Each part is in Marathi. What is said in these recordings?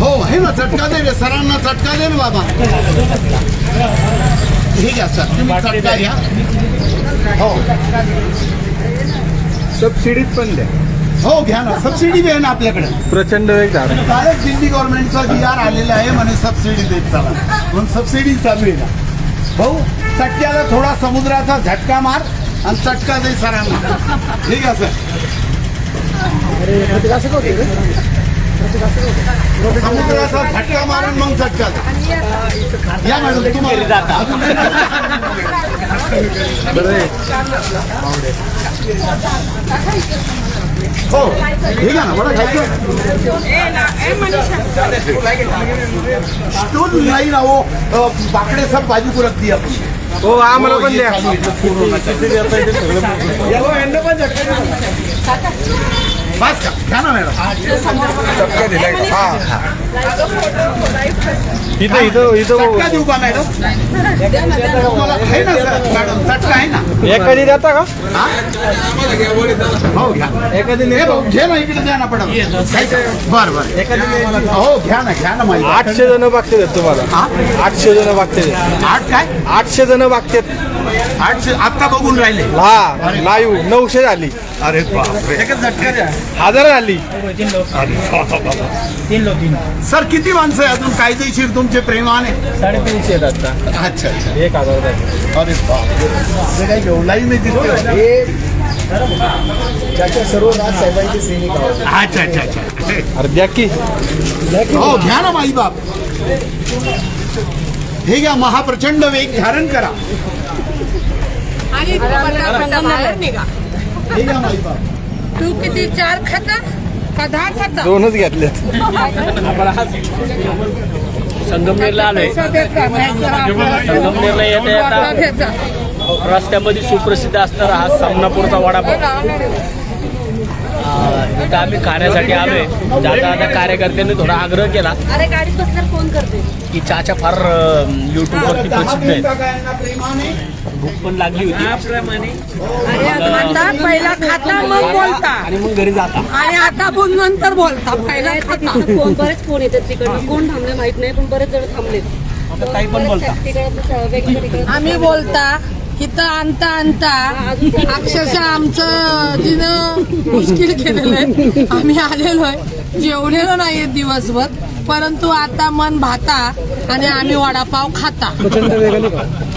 हो आहे ना चटका दे रे सरांना चटका दे ना बाबा. हे घ्या सर तुम्ही चटका घ्या. हो. सबसिडीत पण द्या. हो घ्या ना सबसिडी बी आहे ना आपल्याकडे. प्रचंड वेग झाला कालच दिल्ली गव्हर्नमेंटचा जी आर आलेला आहे म्हणे सबसिडी देत चला. म्हणून सबसिडी चालू आहे ना. भाऊ चटक्याला थोडा समुद्राचा झटका मार. आणि चटका दे सरांना. ठीक आहे सर. समुद्राचा झटका मारून मग चटका या मॅडम तुम्हाला. हो ठीक आहे ना बरं खायचं? स्टोन नाही ना हो बाकडे सब बाजू को दी आपण. हो आम्हाला पण द्या बस का घ्या ना मॅडम इथं इथं इथं चटका देऊ का मॅडम तुम्हाला आहे ना सर मॅडम चटका आहे ना एखादी देता का हा? हो घ्या एखादी हे भाऊ घे ना इकडे द्या ना पडम बर बर हो घ्या ना घ्या ना माहिती आठशे जण बघते तुम्हाला हा? आठशे जण बघते आठ काय आठशे जण बघतात आठशे आत्ता बघून राहिले. हा लाईव्ह नऊशे झाली. अरे बापरे. हजार झाली. तीन लो तीन सर किती माणसं आहे अजून कायदेशीर तुमचे प्रेमाने साडेतीनशे आहेत आता अच्छा अच्छा. एक हजार अरे बापरे. हे लाईव्ह नाही दिसतोय ज्याच्या सर्व राजसाहेबांची सैनिक आहोत. अच्छा अच्छा अच्छा. अरे द्या की. हो घ्या ना माई बाप हे घ्या महाप्रचंड वेग धारण करा. आणि बाहेर निघा हे तू किती चार खाता का दहा खाता दोनच घेतले संगमनेरला आलोय संगमनेरला येता येता रस्त्यामध्ये सुप्रसिद्ध असणारा हा सामनापूरचा वडापाव इथं आम्ही खाण्यासाठी आलोय जाता आता कार्यकर्त्यांनी थोडा आग्रह केला अरे गाडीत बसल्यावर फोन करते की चाच्या फार युट्यूबवरती प्रसिद्ध मिनिटं भूक पण लागली होती. खाता पहिला खाता मग बोलता. आणि मग घरी जाता. आणि आता बोल नंतर बोलता. पहिला खाता. फोन बरेच फोन येतात तिकडनं कोण थांबले माहीत नाही पण बरेच जण थांबले. आता काही पण बोलता. तिकडं वेगळं तिकडं आम्ही बोलता इथं आणता आणता. अक्षरशः आमचं जिनं मुश्किल केलेलं आहे. आम्ही आलेलो आहे. जेवलेलो नाहीये दिवसभर. परंतु आता मन भाता आणि आम्ही वडापाव खाता.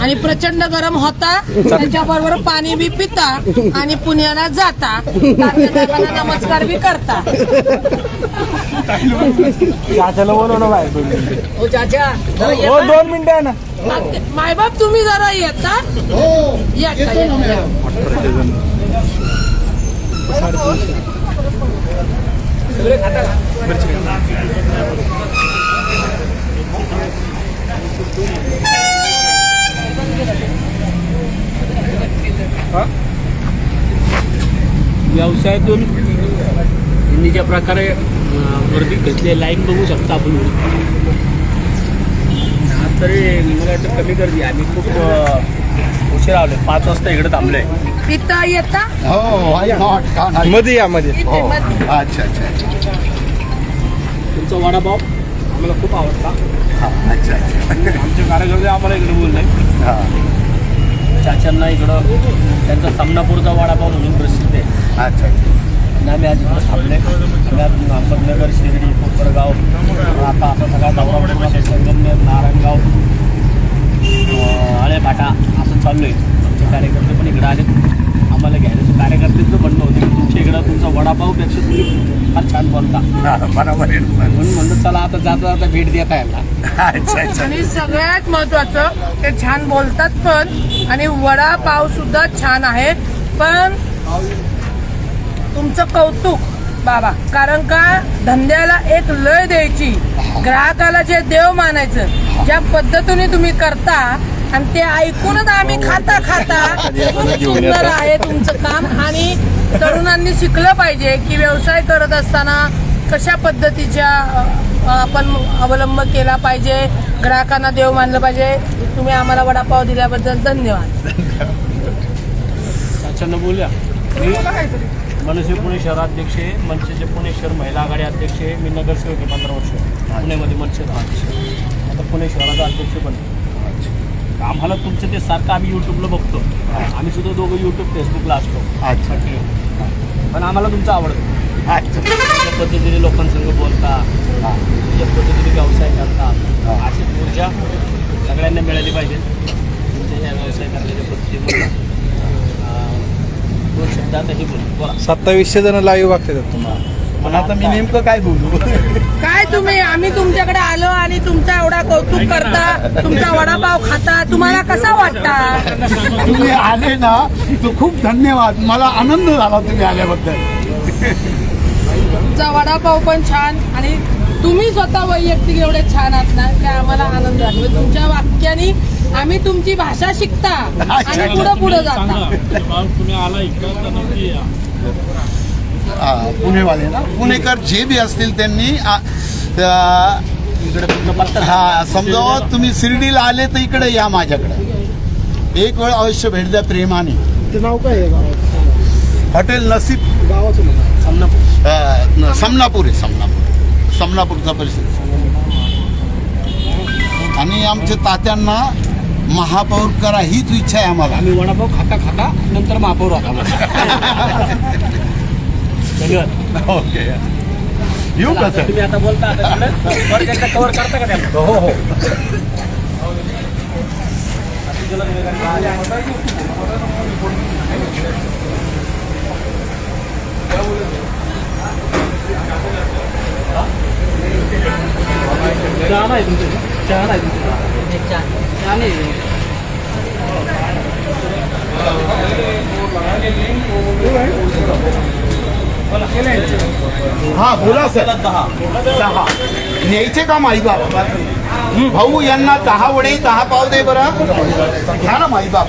आणि प्रचंड गरम होता त्याच्याबरोबर पाणी बी पिता आणि पुण्याला जाता. नमस्कार बी करता. चाच्याला बोलवणं बाहेर हो चाचा हो दोन मिनिटं आहे ना. मायबाप तुम्ही जरा येता हो येता व्यवसायातून त्यांनी ज्या प्रकारे अं, गर्दी घेतली लाईन बघू शकता आपण. तरी मला वाटतं कमी गर्दी. आम्ही खूप अं, उशिरा आलो पाच वाजता इकडे येता हो आय नॉटमध्ये या मध्ये हो. अच्छा अच्छा अच्छा. तुमचा वडापाव आम्हाला खूप आवडता. हा, अच्छा अच्छा. आमचे कार्यकर्ते आम्हाला इकडे बोलले. हा. चाच्यांना इकडं त्यांचा सामनापूरचा वडापाव म्हणून प्रसिद्ध आहे. अच्छा अच्छा. आणि आम्ही आज इकडे थांबले सगळ्यात अहमदनगर शिर्डी कोपरगाव आता असा सगळा दौरा संगमनेर नारायणगाव अं, आळेभाटा असं चालू आहे आमचे कार्यकर्ते पण इकडे आले आम्हाला घ्यायला कार्यकर्त्यांचं म्हणणं होतं की तुमच्या इकडं तुमचा वडापावपेक्षा तुम्ही फार छान बोलता हा, बरोबर आहे. म्हणून म्हणलं चला आता जाता जाता भेट देता अच्छा अच्छा. आणि सगळ्यात महत्वाचं ते छान बोलतात पण आणि वडापाव सुद्धा छान आहे पण तुमचं कौतुक बाबा कारण का? धंद्याला एक लय द्यायची. ग्राहकाला जे देव मानायचं ज्या पद्धतीने तुम्ही करता आणि ते ऐकूनच आम्ही खाता खाता खूप सुंदर आहे तुमचं काम. आणि तरुणांनी शिकलं पाहिजे की व्यवसाय करत असताना कशा पद्धतीच्या आपण अवलंब केला पाहिजे ग्राहकांना देव मानलं पाहिजे. तुम्ही आम्हाला वडापाव दिल्याबद्दल धन्यवाद. बोलूया. मनसे पुणे शहराध्यक्ष आहे. मनसेचे पुणे शहर महिला आघाडी अध्यक्ष आहे. मी नगरसेवक आहे पंधरा वर्ष. पुण्यामध्ये मनसे अध्यक्ष आता पुणे शहराचा अध्यक्ष पण. आम्हाला तुमचं ते सारखं आम्ही यूट्यूबला बघतो. आम्ही सुद्धा दोघं यूट्यूब फेसबुकला असतो. पण आम्हाला तुमचं आवडतं. ज्या पद्धतीने लोकांसंग बोलता ज्या पद्धतीने व्यवसाय करता अशी ऊर्जा सगळ्यांना मिळाली पाहिजे. तुमच्या या व्यवसाय करण्याच्या पद्धतीमुळे. दोन शब्द आता हे बोल. बोला. सत्तावीसशे जण लाईव्ह बघतात तुम्हाला. पण आता मी नेमकं काय बोलू? काय तुम्ही आम्ही तुमच्याकडे आलो आणि तुमचा एवढा कौतुक करता तुमचा वडापाव खाता तुम्हाला कसा वाटता? तुम्ही आले ना तर खूप धन्यवाद. मला आनंद झाला तुम्ही आल्याबद्दल. तुमचा वडापाव पण छान आणि तुम्ही स्वतः वैयक्तिक एवढे छान आहात ना की आम्हाला आनंद वाटतो तुमच्या वाक्याने आम्ही तुमची भाषा शिकता आणि पुढे पुढे जाता. हा, पुणेवाले ना? पुणेकर जे बी असतील त्यांनी हा समजा तुम्ही शिर्डीला आले तर इकडे या माझ्याकडे. एक वेळ अवश्य भेट द्या प्रेमाने. ते नाव काय आहे हॉटेल नसीब. गावाचं न- समनापूर आहे समनापूर. समनापूरचा परिसर. आणि आमच्या तात्यांना महापौर करा हीच इच्छा आहे आम्हाला. आम्ही वडापाव खाता खाता नंतर महापौर होता धन्यवाद. ओके. येऊ का सर? तुम्ही आता बोलता आता कव्हर करता का त्याला? हो हो. चहा नाही तुमचं. चहा नाही तुमचं. चहा नाही हा बोला सर दहा दहा न्यायचे का माईबाप भाऊ यांना दहा वडे दहा पाव दे बरं घ्या ना माईबाप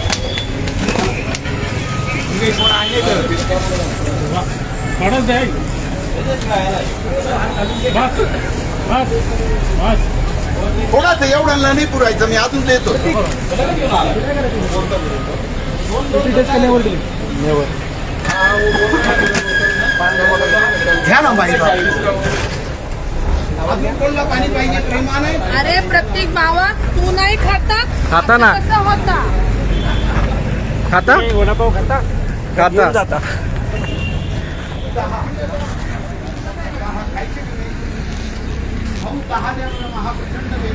थोडाच एवढं नाही पुरायचं मी अजून देतो. घ्या ना माईबाप अजून कोणाला पाणी पाहिजे? प्रेमाने अरे प्रत्येक भावा तू नाही खाता? खाता ना. कसा होता? खाता? वडापाव खाता? खाता जाता भाऊ दहा द्या मला महाप्रचंड